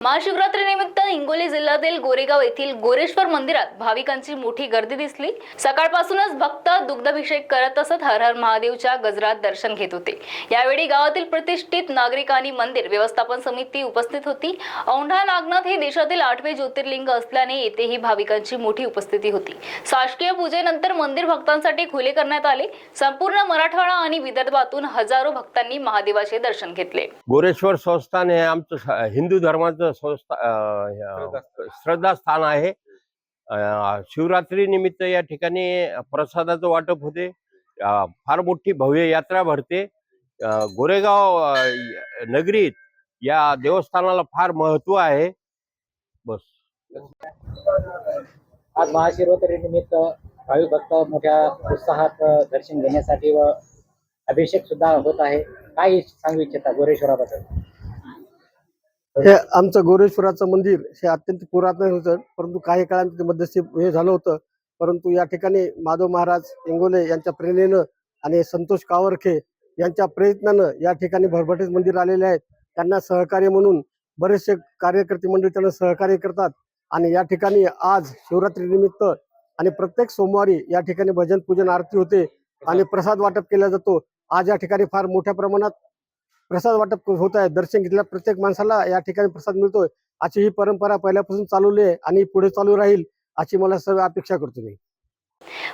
महाशिवरात्रीनिमित्त हिंगोली जिल्ह्यातील गोरेगाव येथील गोरेश्वर मंदिरात भाविकांची मोठी गर्दी दिसली. सकाळपासूनच भक्त दुग्धाभिषेक करत असत हर हर महादेवच्या गजरात दर्शन घेत होते. यावेळी गावातील प्रतिष्ठित नागरिकांनी मंदिर व्यवस्थापन समिती उपस्थित होती. औंढा नागनाथ हे देशातील आठवे ज्योतिर्लिंग असल्याने येथेही भाविकांची मोठी उपस्थिती होती. शासकीय पूजेनंतर मंदिर भक्तांसाठी खुले करण्यात आले. संपूर्ण मराठवाडा आणि विदर्भातून हजारो भक्तांनी महादेवाचे दर्शन घेतले. गोरेश्वर संस्थान हे आमचं हिंदू धर्माचं संस्था श्रद्धास्थान आहे. शिवरात्री निमित्त या ठिकाणी प्रसादाचं वाटप होते. फार मोठी भव्य यात्रा भरते. गोरेगाव नगरीत या देवस्थानाला फार महत्त्व आहे. बस. आज महाशिवरात्री निमित्त भाविक भक्त मोठ्या उत्साहात दर्शन घेण्यासाठी व अभिषेक सुद्धा होत आहे. काय सांगू इच्छिता गोरेश्वराबद्दल? हे आमचं गोरेश्वराचं मंदिर हे अत्यंत पुरातन होतं परंतु काही काळात ते मध्यस्थी हे झालं होतं. परंतु या ठिकाणी माधव महाराज इंगोले यांच्या प्रेरणेनं आणि संतोष कावरखे यांच्या प्रयत्नानं या ठिकाणी भरभटीत मंदिर आलेले आहेत. त्यांना सहकार्य म्हणून बरेचसे कार्यकर्ते मंडळी त्यांना सहकार्य करतात. आणि या ठिकाणी आज शिवरात्री निमित्त आणि प्रत्येक सोमवारी या ठिकाणी भजन पूजन आरती होते आणि प्रसाद वाटप केला जातो. आज या ठिकाणी फार मोठ्या प्रमाणात प्रसाद वाटप होत आहे. दर्शन घेतल्या प्रत्येक माणसाला या ठिकाणी प्रसाद मिळतोय. अशी ही परंपरा पहिल्यापासून चालवली आहे आणि पुढे चालू राहील अशी मला सर्व अपेक्षा करतो मी.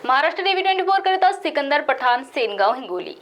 महाराष्ट्र टीव्ही ट्वेंटी फोर करिता सिकंदर पठाण सेनगाव हिंगोली.